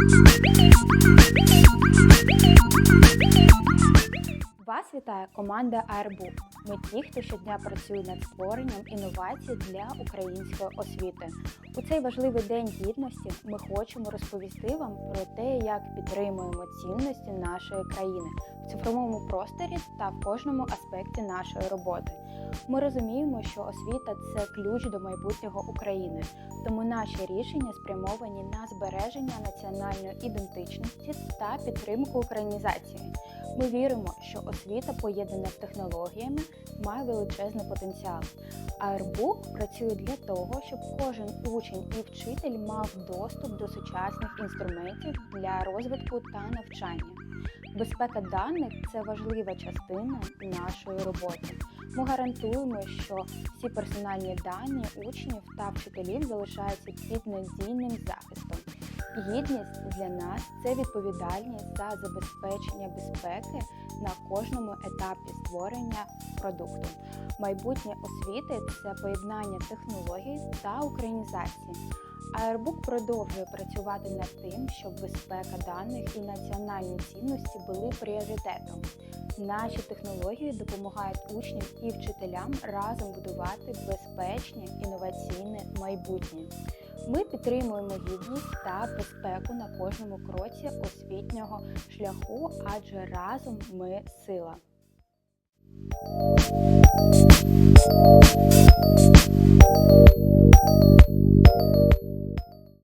Thanks. Вас вітає команда Airbook. Ми ті, хто щодня працює над створенням інновацій для української освіти. У цей важливий день гідності ми хочемо розповісти вам про те, як підтримуємо цінності нашої країни в цифровому просторі та в кожному аспекті нашої роботи. Ми розуміємо, що освіта це ключ до майбутнього України, тому наші рішення спрямовані на збереження національної ідентичності та підтримку українізації. Ми віримо, що освіта, поєднана з технологіями, має величезний потенціал. Airbook працює для того, щоб кожен учень і вчитель мав доступ до сучасних інструментів для розвитку та навчання. Безпека даних це важлива частина нашої роботи. Ми гарантуємо, що всі персональні дані учнів та вчителів залишаються під надійним захистом. Гідність для нас це відповідальність за забезпечення безпеки на кожному етапі створення продукту. Майбутнє освіти це поєднання технологій та українізації. Airbook продовжує працювати над тим, щоб безпека даних і національні цінності були пріоритетом. Наші технології допомагають учням і вчителям разом будувати безпечне інноваційне майбутнє. Ми підтримуємо гідність та безпеку на кожному кроці освітнього шляху, адже разом ми сила.